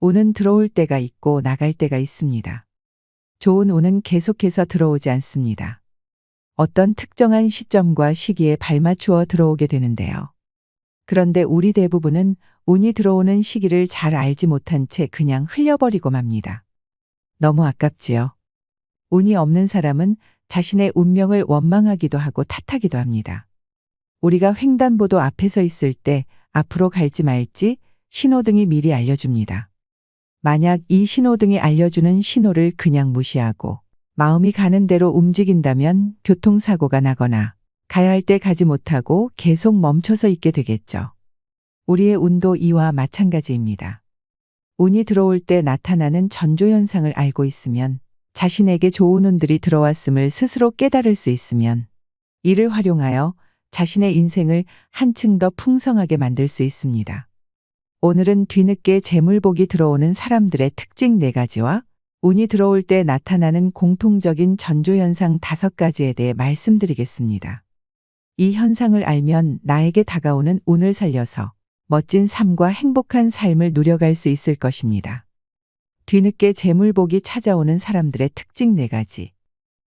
운은 들어올 때가 있고 나갈 때가 있습니다. 좋은 운은 계속해서 들어오지 않습니다. 어떤 특정한 시점과 시기에 발맞추어 들어오게 되는데요. 그런데 우리 대부분은 운이 들어오는 시기를 잘 알지 못한 채 그냥 흘려버리고 맙니다. 너무 아깝지요. 운이 없는 사람은 자신의 운명을 원망하기도 하고 탓하기도 합니다. 우리가 횡단보도 앞에 서 있을 때 앞으로 갈지 말지 신호등이 미리 알려줍니다. 만약 이 신호등이 알려주는 신호를 그냥 무시하고 마음이 가는 대로 움직인다면 교통사고가 나거나 가야 할 때 가지 못하고 계속 멈춰서 있게 되겠죠. 우리의 운도 이와 마찬가지입니다. 운이 들어올 때 나타나는 전조현상을 알고 있으면 자신에게 좋은 운들이 들어왔음을 스스로 깨달을 수 있으면 이를 활용하여 자신의 인생을 한층 더 풍성하게 만들 수 있습니다. 오늘은 뒤늦게 재물복이 들어오는 사람들의 특징 네 가지와 운이 들어올 때 나타나는 공통적인 전조현상 다섯 가지에 대해 말씀드리겠습니다. 이 현상을 알면 나에게 다가오는 운을 살려서 멋진 삶과 행복한 삶을 누려갈 수 있을 것입니다. 뒤늦게 재물복이 찾아오는 사람들의 특징 네 가지.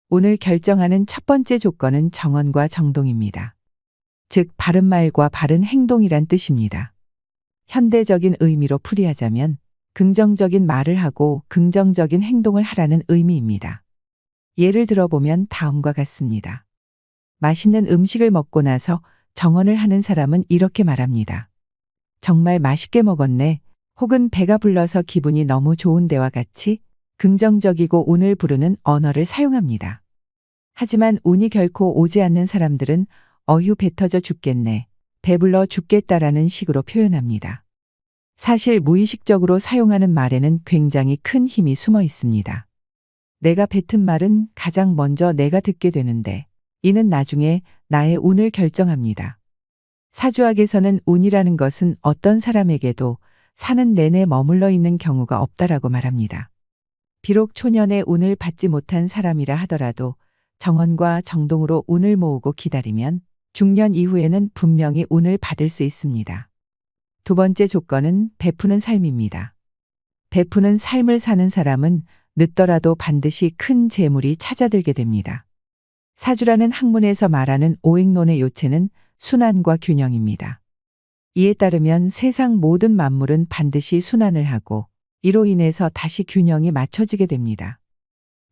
운을 결정하는 첫 번째 조건은 정언과 정동입니다. 즉, 바른 말과 바른 행동이란 뜻입니다. 현대적인 의미로 풀이하자면 긍정적인 말을 하고 긍정적인 행동을 하라는 의미입니다. 예를 들어보면 다음과 같습니다. 맛있는 음식을 먹고 나서 정언을 하는 사람은 이렇게 말합니다. 정말 맛있게 먹었네. 혹은 배가 불러서 기분이 너무 좋은데와 같이 긍정적이고 운을 부르는 언어를 사용합니다. 하지만 운이 결코 오지 않는 사람들은 어휴 배 터져 죽겠네. 배불러 죽겠다라는 식으로 표현합니다. 사실 무의식적으로 사용하는 말에는 굉장히 큰 힘이 숨어 있습니다. 내가 뱉은 말은 가장 먼저 내가 듣게 되는데 이는 나중에 나의 운을 결정합니다. 사주학에서는 운이라는 것은 어떤 사람에게도 사는 내내 머물러 있는 경우가 없다라고 말합니다. 비록 초년에 운을 받지 못한 사람이라 하더라도 정언과 정동으로 운을 모으고 기다리면 중년 이후에는 분명히 운을 받을 수 있습니다. 두 번째 조건은 베푸는 삶입니다. 베푸는 삶을 사는 사람은 늦더라도 반드시 큰 재물이 찾아들게 됩니다. 사주라는 학문에서 말하는 오행론의 요체는 순환과 균형입니다. 이에 따르면 세상 모든 만물은 반드시 순환을 하고 이로 인해서 다시 균형이 맞춰지게 됩니다.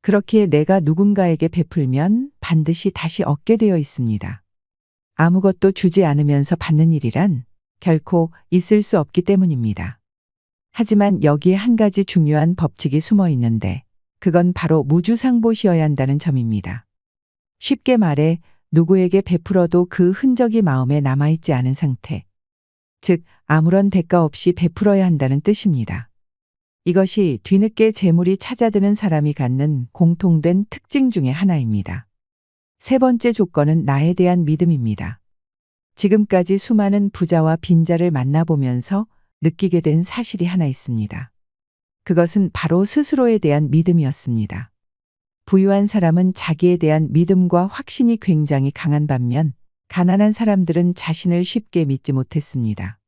그렇기에 내가 누군가에게 베풀면 반드시 다시 얻게 되어 있습니다. 아무것도 주지 않으면서 받는 일이란 결코 있을 수 없기 때문입니다. 하지만 여기에 한 가지 중요한 법칙이 숨어 있는데 그건 바로 무주상보시어야 한다는 점입니다. 쉽게 말해 누구에게 베풀어도 그 흔적이 마음에 남아있지 않은 상태. 즉, 아무런 대가 없이 베풀어야 한다는 뜻입니다. 이것이 뒤늦게 재물이 찾아드는 사람이 갖는 공통된 특징 중의 하나입니다. 세 번째 조건은 나에 대한 믿음입니다. 지금까지 수많은 부자와 빈자를 만나보면서 느끼게 된 사실이 하나 있습니다. 그것은 바로 스스로에 대한 믿음이었습니다. 부유한 사람은 자기에 대한 믿음과 확신이 굉장히 강한 반면 가난한 사람들은 자신을 쉽게 믿지 못했습니다.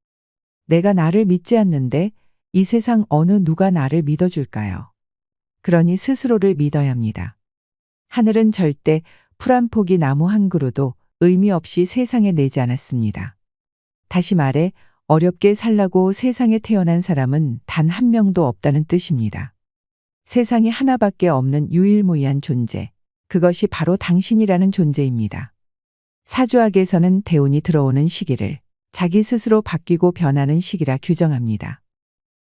내가 나를 믿지 않는데 이 세상 어느 누가 나를 믿어줄까요? 그러니 스스로를 믿어야 합니다. 하늘은 절대 풀 한 포기 나무 한 그루도 의미 없이 세상에 내지 않았습니다. 다시 말해 어렵게 살라고 세상에 태어난 사람은 단 한 명도 없다는 뜻입니다. 세상에 하나밖에 없는 유일무이한 존재. 그것이 바로 당신이라는 존재입니다. 사주학에서는 대운이 들어오는 시기를 자기 스스로 바뀌고 변하는 시기라 규정합니다.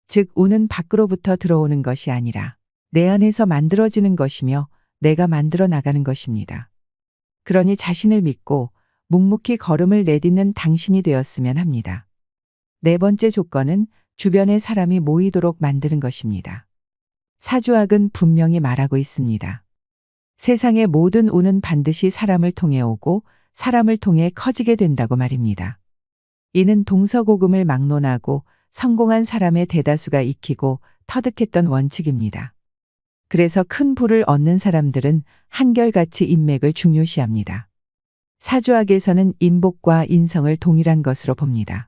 즉, 운은 밖으로부터 들어오는 것이 아니라 내 안에서 만들어지는 것이며 내가 만들어 나가는 것입니다. 그러니 자신을 믿고 묵묵히 걸음을 내딛는 당신이 되었으면 합니다. 네 번째 조건은 주변의 사람이 모이도록 만드는 것입니다. 사주학은 분명히 말하고 있습니다. 세상의 모든 운은 반드시 사람을 통해 오고 사람을 통해 커지게 된다고 말입니다. 이는 동서고금을 막론하고 성공한 사람의 대다수가 익히고 터득했던 원칙입니다. 그래서 큰 부를 얻는 사람들은 한결같이 인맥을 중요시합니다. 사주학에서는 인복과 인성을 동일한 것으로 봅니다.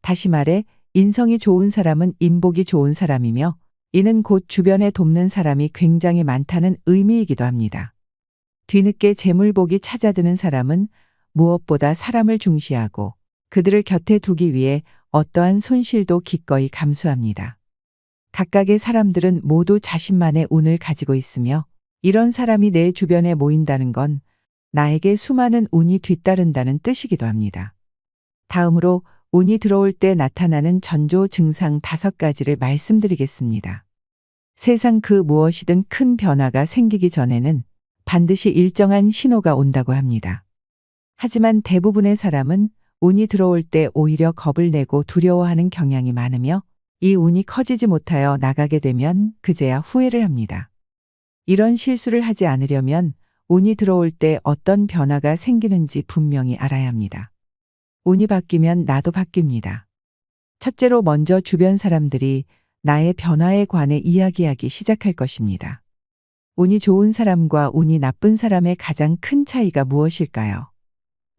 다시 말해 인성이 좋은 사람은 인복이 좋은 사람이며 이는 곧 주변에 돕는 사람이 굉장히 많다는 의미이기도 합니다. 뒤늦게 재물복이 찾아드는 사람은 무엇보다 사람을 중시하고 그들을 곁에 두기 위해 어떠한 손실도 기꺼이 감수합니다. 각각의 사람들은 모두 자신만의 운을 가지고 있으며 이런 사람이 내 주변에 모인다는 건 나에게 수많은 운이 뒤따른다는 뜻이기도 합니다. 다음으로 운이 들어올 때 나타나는 전조 증상 다섯 가지를 말씀드리겠습니다. 세상 그 무엇이든 큰 변화가 생기기 전에는 반드시 일정한 신호가 온다고 합니다. 하지만 대부분의 사람은 운이 들어올 때 오히려 겁을 내고 두려워하는 경향이 많으며 이 운이 커지지 못하여 나가게 되면 그제야 후회를 합니다. 이런 실수를 하지 않으려면 운이 들어올 때 어떤 변화가 생기는지 분명히 알아야 합니다. 운이 바뀌면 나도 바뀝니다. 첫째로 먼저 주변 사람들이 나의 변화에 관해 이야기하기 시작할 것입니다. 운이 좋은 사람과 운이 나쁜 사람의 가장 큰 차이가 무엇일까요?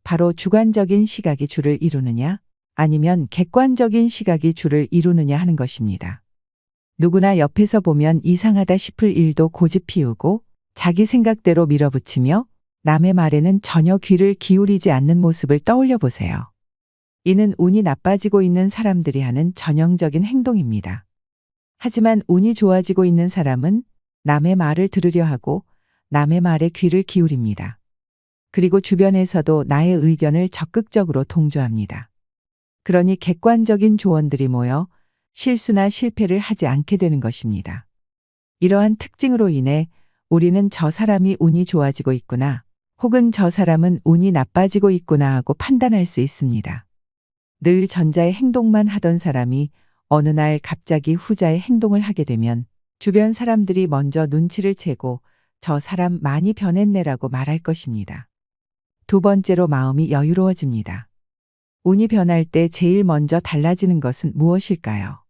바로 주관적인 시각이 주를 이루느냐, 아니면 객관적인 시각이 주를 이루느냐 하는 것입니다. 누구나 옆에서 보면 이상하다 싶을 일도 고집 피우고 자기 생각대로 밀어붙이며 남의 말에는 전혀 귀를 기울이지 않는 모습을 떠올려 보세요. 이는 운이 나빠지고 있는 사람들이 하는 전형적인 행동입니다. 하지만 운이 좋아지고 있는 사람은 남의 말을 들으려 하고 남의 말에 귀를 기울입니다. 그리고 주변에서도 나의 의견을 적극적으로 동조합니다. 그러니 객관적인 조언들이 모여 실수나 실패를 하지 않게 되는 것입니다. 이러한 특징으로 인해 우리는 저 사람이 운이 좋아지고 있구나, 혹은 저 사람은 운이 나빠지고 있구나 하고 판단할 수 있습니다. 늘 전자의 행동만 하던 사람이 어느 날 갑자기 후자의 행동을 하게 되면 주변 사람들이 먼저 눈치를 채고 저 사람 많이 변했네라고 말할 것입니다. 두 번째로 마음이 여유로워집니다. 운이 변할 때 제일 먼저 달라지는 것은 무엇일까요?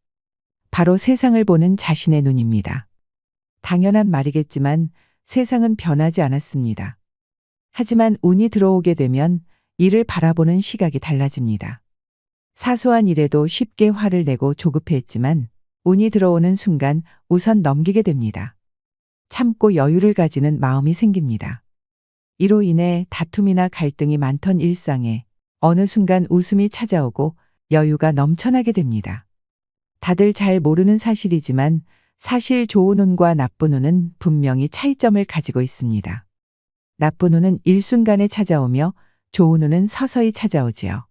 바로 세상을 보는 자신의 눈입니다. 당연한 말이겠지만 세상은 변하지 않았습니다. 하지만 운이 들어오게 되면 이를 바라보는 시각이 달라집니다. 사소한 일에도 쉽게 화를 내고 조급해했지만 운이 들어오는 순간 우선 넘기게 됩니다. 참고 여유를 가지는 마음이 생깁니다. 이로 인해 다툼이나 갈등이 많던 일상에 어느 순간 웃음이 찾아오고 여유가 넘쳐나게 됩니다. 다들 잘 모르는 사실이지만 사실 좋은 운과 나쁜 운은 분명히 차이점을 가지고 있습니다. 나쁜 운은 일순간에 찾아오며 좋은 운은 서서히 찾아오지요.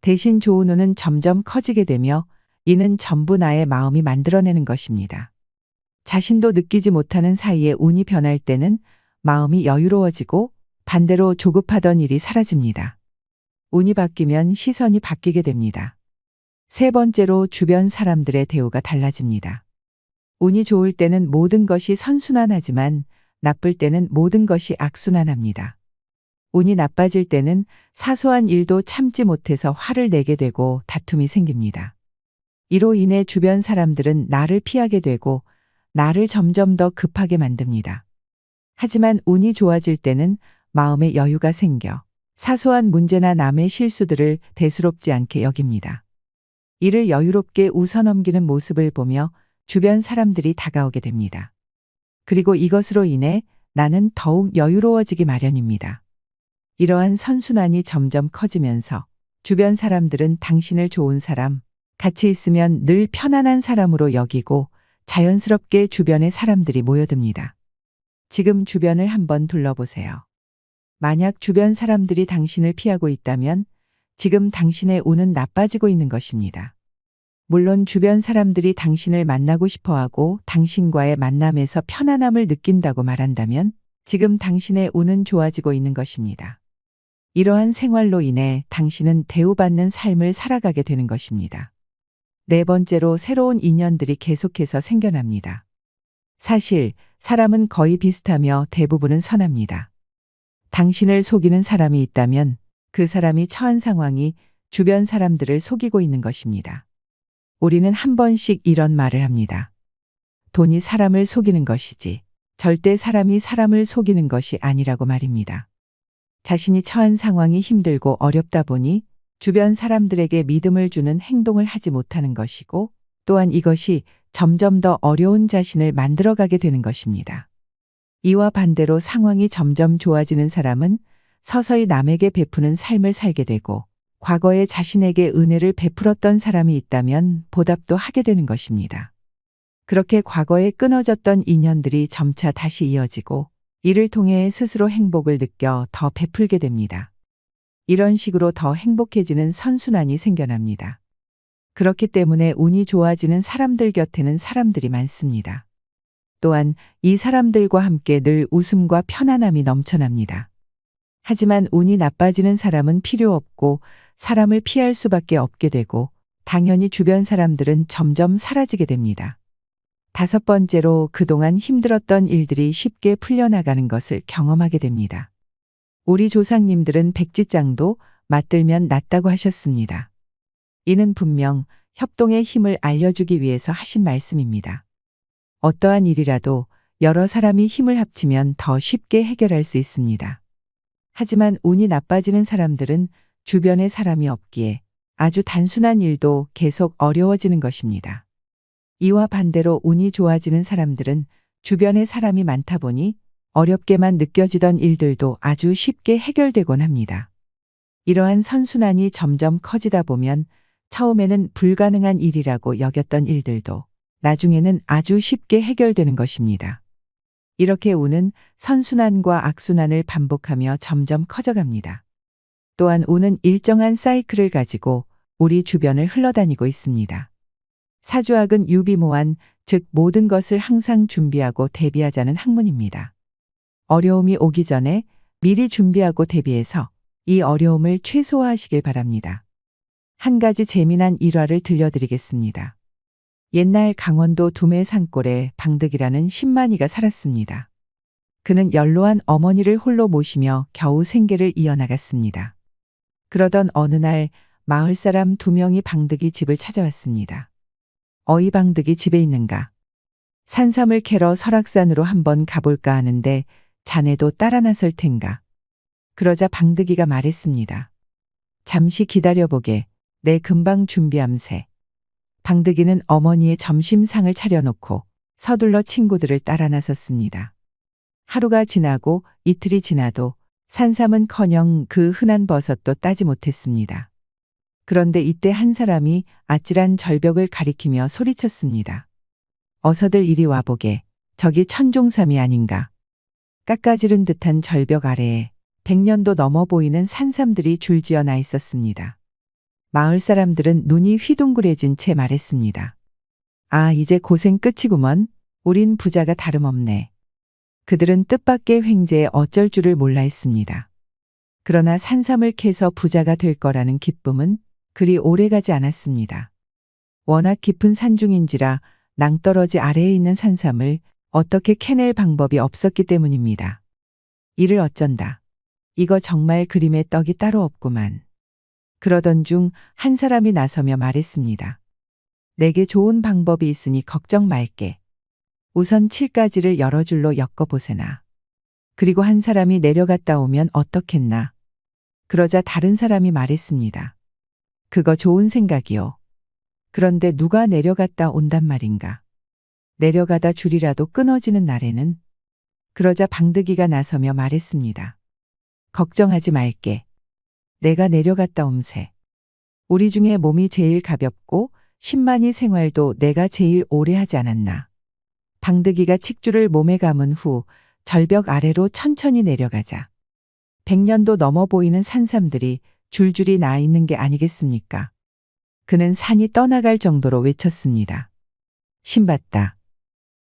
대신 좋은 운은 점점 커지게 되며 이는 전부 나의 마음이 만들어내는 것입니다. 자신도 느끼지 못하는 사이에 운이 변할 때는 마음이 여유로워지고 반대로 조급하던 일이 사라집니다. 운이 바뀌면 시선이 바뀌게 됩니다. 세 번째로 주변 사람들의 대우가 달라집니다. 운이 좋을 때는 모든 것이 선순환하지만 나쁠 때는 모든 것이 악순환합니다. 운이 나빠질 때는 사소한 일도 참지 못해서 화를 내게 되고 다툼이 생깁니다. 이로 인해 주변 사람들은 나를 피하게 되고 나를 점점 더 급하게 만듭니다. 하지만 운이 좋아질 때는 마음에 여유가 생겨 사소한 문제나 남의 실수들을 대수롭지 않게 여깁니다. 이를 여유롭게 웃어넘기는 모습을 보며 주변 사람들이 다가오게 됩니다. 그리고 이것으로 인해 나는 더욱 여유로워지기 마련입니다. 이러한 선순환이 점점 커지면서 주변 사람들은 당신을 좋은 사람, 같이 있으면 늘 편안한 사람으로 여기고 자연스럽게 주변의 사람들이 모여듭니다. 지금 주변을 한번 둘러보세요. 만약 주변 사람들이 당신을 피하고 있다면 지금 당신의 운은 나빠지고 있는 것입니다. 물론 주변 사람들이 당신을 만나고 싶어 하고 당신과의 만남에서 편안함을 느낀다고 말한다면 지금 당신의 운은 좋아지고 있는 것입니다. 이러한 생활로 인해 당신은 대우받는 삶을 살아가게 되는 것입니다. 네 번째로 새로운 인연들이 계속해서 생겨납니다. 사실 사람은 거의 비슷하며 대부분은 선합니다. 당신을 속이는 사람이 있다면 그 사람이 처한 상황이 주변 사람들을 속이고 있는 것입니다. 우리는 한 번씩 이런 말을 합니다. 돈이 사람을 속이는 것이지 절대 사람이 사람을 속이는 것이 아니라고 말입니다. 자신이 처한 상황이 힘들고 어렵다 보니 주변 사람들에게 믿음을 주는 행동을 하지 못하는 것이고 또한 이것이 점점 더 어려운 자신을 만들어가게 되는 것입니다. 이와 반대로 상황이 점점 좋아지는 사람은 서서히 남에게 베푸는 삶을 살게 되고 과거에 자신에게 은혜를 베풀었던 사람이 있다면 보답도 하게 되는 것입니다. 그렇게 과거에 끊어졌던 인연들이 점차 다시 이어지고 이를 통해 스스로 행복을 느껴 더 베풀게 됩니다. 이런 식으로 더 행복해지는 선순환이 생겨납니다. 그렇기 때문에 운이 좋아지는 사람들 곁에는 사람들이 많습니다. 또한 이 사람들과 함께 늘 웃음과 편안함이 넘쳐납니다. 하지만 운이 나빠지는 사람은 필요 없고 사람을 피할 수밖에 없게 되고 당연히 주변 사람들은 점점 사라지게 됩니다. 다섯 번째로 그동안 힘들었던 일들이 쉽게 풀려나가는 것을 경험하게 됩니다. 우리 조상님들은 백지장도 맞들면 낫다고 하셨습니다. 이는 분명 협동의 힘을 알려주기 위해서 하신 말씀입니다. 어떠한 일이라도 여러 사람이 힘을 합치면 더 쉽게 해결할 수 있습니다. 하지만 운이 나빠지는 사람들은 주변에 사람이 없기에 아주 단순한 일도 계속 어려워지는 것입니다. 이와 반대로 운이 좋아지는 사람들은 주변에 사람이 많다 보니 어렵게만 느껴지던 일들도 아주 쉽게 해결되곤 합니다. 이러한 선순환이 점점 커지다 보면 처음에는 불가능한 일이라고 여겼던 일들도 나중에는 아주 쉽게 해결되는 것입니다. 이렇게 운은 선순환과 악순환을 반복하며 점점 커져갑니다. 또한 운은 일정한 사이클을 가지고 우리 주변을 흘러다니고 있습니다. 사주학은 유비모한, 즉 모든 것을 항상 준비하고 대비하자는 학문입니다. 어려움이 오기 전에 미리 준비하고 대비해서 이 어려움을 최소화하시길 바랍니다. 한 가지 재미난 일화를 들려드리겠습니다. 옛날 강원도 두메 산골에 방득이라는 신만이가 살았습니다. 그는 연로한 어머니를 홀로 모시며 겨우 생계를 이어나갔습니다. 그러던 어느 날 마을 사람 두 명이 방득이 집을 찾아왔습니다. 어이 방득이 집에 있는가? 산삼을 캐러 설악산으로 한번 가볼까 하는데 자네도 따라 나설 텐가. 그러자 방득이가 말했습니다. 잠시 기다려보게. 내 금방 준비함세. 방득이는 어머니의 점심상을 차려놓고 서둘러 친구들을 따라 나섰습니다. 하루가 지나고 이틀이 지나도 산삼은 커녕 그 흔한 버섯도 따지 못했습니다. 그런데 이때 한 사람이 아찔한 절벽을 가리키며 소리쳤습니다. 어서들 이리 와보게. 저기 천종삼이 아닌가. 깎아지른 듯한 절벽 아래에 백년도 넘어 보이는 산삼들이 줄지어 나 있었습니다. 마을 사람들은 눈이 휘둥그레진 채 말했습니다. 아, 이제 고생 끝이구먼. 우린 부자가 다름없네. 그들은 뜻밖의 횡재에 어쩔 줄을 몰라 했습니다. 그러나 산삼을 캐서 부자가 될 거라는 기쁨은 그리 오래가지 않았습니다. 워낙 깊은 산중인지라 낭떠러지 아래에 있는 산삼을 어떻게 캐낼 방법이 없었기 때문입니다. 이를 어쩐다. 이거 정말 그림의 떡이 따로 없구만. 그러던 중 한 사람이 나서며 말했습니다. 내게 좋은 방법이 있으니 걱정 말게. 우선 칠가지를 여러 줄로 엮어보세나. 그리고 한 사람이 내려갔다 오면 어떻겠나. 그러자 다른 사람이 말했습니다. 그거 좋은 생각이요. 그런데 누가 내려갔다 온단 말인가. 내려가다 줄이라도 끊어지는 날에는 그러자 방득이가 나서며 말했습니다. 걱정하지 말게. 내가 내려갔다 옴새. 우리 중에 몸이 제일 가볍고 신만이 생활도 내가 제일 오래 하지 않았나. 방득이가 칡줄을 몸에 감은 후 절벽 아래로 천천히 내려가자. 백년도 넘어 보이는 산삼들이 줄줄이 나 있는 게 아니겠습니까? 그는 산이 떠나갈 정도로 외쳤습니다. 신받다.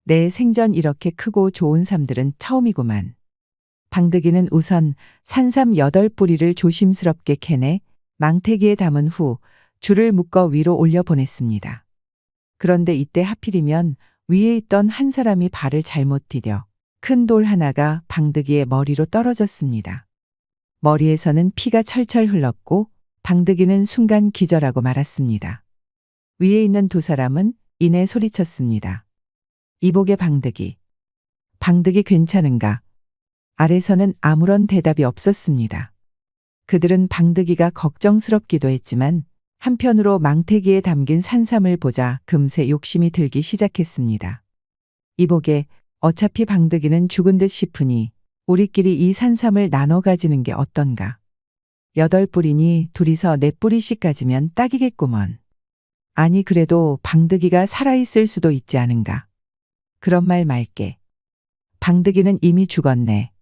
내 생전 이렇게 크고 좋은 삶들은 처음이구만. 방득이는 우선 산삼 여덟 뿌리를 조심스럽게 캐내 망태기에 담은 후 줄을 묶어 위로 올려 보냈습니다. 그런데 이때 하필이면 위에 있던 한 사람이 발을 잘못 디뎌 큰 돌 하나가 방득이의 머리로 떨어졌습니다. 머리에서는 피가 철철 흘렀고 방득이는 순간 기절하고 말았습니다. 위에 있는 두 사람은 이내 소리쳤습니다. 이복의 방득이. 방득이 괜찮은가? 아래서는 아무런 대답이 없었습니다. 그들은 방득이가 걱정스럽기도 했지만 한편으로 망태기에 담긴 산삼을 보자 금세 욕심이 들기 시작했습니다. 이보게 어차피 방득이는 죽은 듯 싶으니 우리끼리 이 산삼을 나눠 가지는 게 어떤가. 여덟 뿌리니 둘이서 네 뿌리씩 가지면 딱이겠구먼. 아니 그래도 방득이가 살아있을 수도 있지 않은가. 그런 말 말게. 방득이는 이미 죽었네.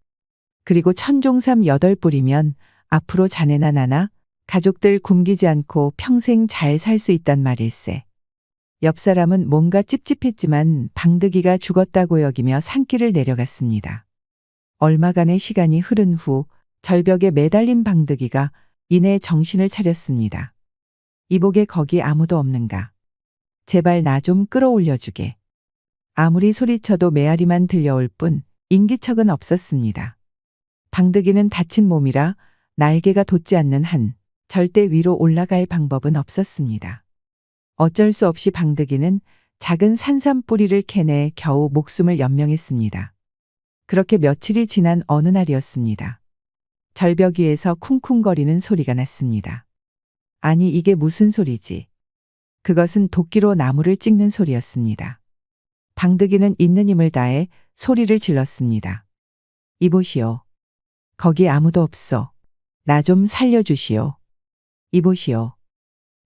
그리고 천종삼 여덟 뿌리면 앞으로 자네나 나나 가족들 굶기지 않고 평생 잘 살 수 있단 말일세. 옆 사람은 뭔가 찝찝했지만 방득이가 죽었다고 여기며 산길을 내려갔습니다. 얼마간의 시간이 흐른 후 절벽에 매달린 방득이가 이내 정신을 차렸습니다. 이복에 거기 아무도 없는가. 제발 나 좀 끌어올려 주게. 아무리 소리쳐도 메아리만 들려올 뿐 인기척은 없었습니다. 방득이는 다친 몸이라 날개가 돋지 않는 한 절대 위로 올라갈 방법은 없었습니다. 어쩔 수 없이 방득이는 작은 산삼 뿌리를 캐내 겨우 목숨을 연명했습니다. 그렇게 며칠이 지난 어느 날이었습니다. 절벽 위에서 쿵쿵거리는 소리가 났습니다. 아니 이게 무슨 소리지? 그것은 도끼로 나무를 찍는 소리였습니다. 방득이는 있는 힘을 다해 소리를 질렀습니다. 이보시오. 거기 아무도 없어. 나 좀 살려주시오. 이보시오.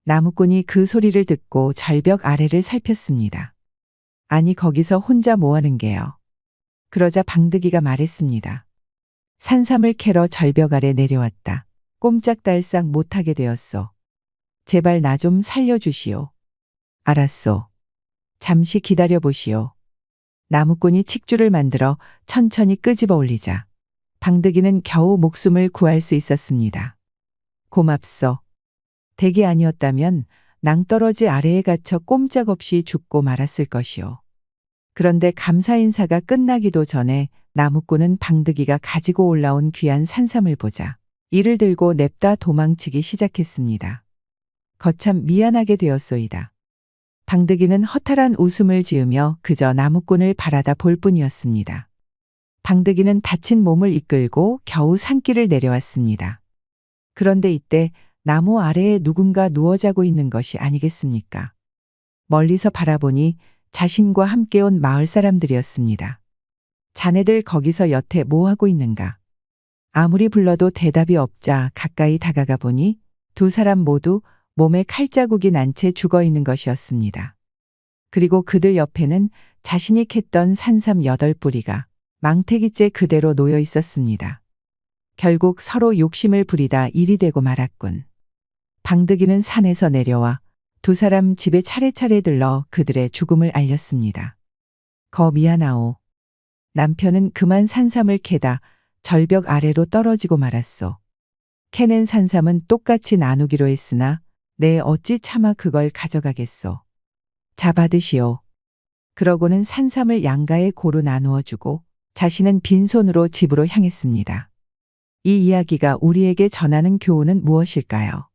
나무꾼이 그 소리를 듣고 절벽 아래를 살폈습니다. 아니 거기서 혼자 뭐하는 게요. 그러자 방득이가 말했습니다. 산삼을 캐러 절벽 아래 내려왔다. 꼼짝달싹 못하게 되었소. 제발 나 좀 살려주시오. 알았소. 잠시 기다려 보시오. 나무꾼이 칡줄을 만들어 천천히 끄집어 올리자 방득이는 겨우 목숨을 구할 수 있었습니다. 고맙소. 댁이 아니었다면 낭떠러지 아래에 갇혀 꼼짝없이 죽고 말았을 것이오. 그런데 감사 인사가 끝나기도 전에 나무꾼은 방득이가 가지고 올라온 귀한 산삼을 보자 이를 들고 냅다 도망치기 시작했습니다. 거참 미안하게 되었소이다. 방득이는 허탈한 웃음을 지으며 그저 나무꾼을 바라다 볼 뿐이었습니다. 방득이는 다친 몸을 이끌고 겨우 산길을 내려왔습니다. 그런데 이때 나무 아래에 누군가 누워 자고 있는 것이 아니겠습니까? 멀리서 바라보니 자신과 함께 온 마을 사람들이었습니다. 자네들 거기서 여태 뭐 하고 있는가? 아무리 불러도 대답이 없자 가까이 다가가 보니 두 사람 모두 몸에 칼자국이 난 채 죽어 있는 것이었습니다. 그리고 그들 옆에는 자신이 캤던 산삼 여덟 뿌리가 망태기째 그대로 놓여 있었습니다. 결국 서로 욕심을 부리다 일이 되고 말았군. 방득이는 산에서 내려와 두 사람 집에 차례차례 들러 그들의 죽음을 알렸습니다. 거 미안하오. 남편은 그만 산삼을 캐다 절벽 아래로 떨어지고 말았소. 캐낸 산삼은 똑같이 나누기로 했으나 내 어찌 차마 그걸 가져가겠소. 자 받으시오. 그러고는 산삼을 양가에 고루 나누어 주고 자신은 빈손으로 집으로 향했습니다. 이 이야기가 우리에게 전하는 교훈은 무엇일까요?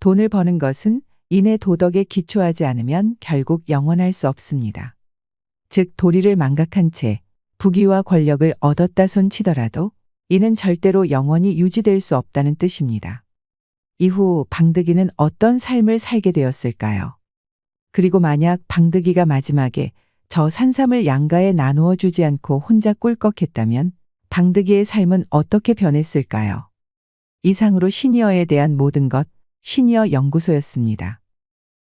돈을 버는 것은 인의 도덕에 기초하지 않으면 결국 영원할 수 없습니다. 즉 도리를 망각한 채 부귀와 권력을 얻었다 손 치더라도 이는 절대로 영원히 유지될 수 없다는 뜻입니다. 이후 방득이는 어떤 삶을 살게 되었을까요? 그리고 만약 방득이가 마지막에 저 산삼을 양가에 나누어 주지 않고 혼자 꿀꺽했다면 방득이의 삶은 어떻게 변했을까요? 이상으로 시니어에 대한 모든 것 시니어 연구소였습니다.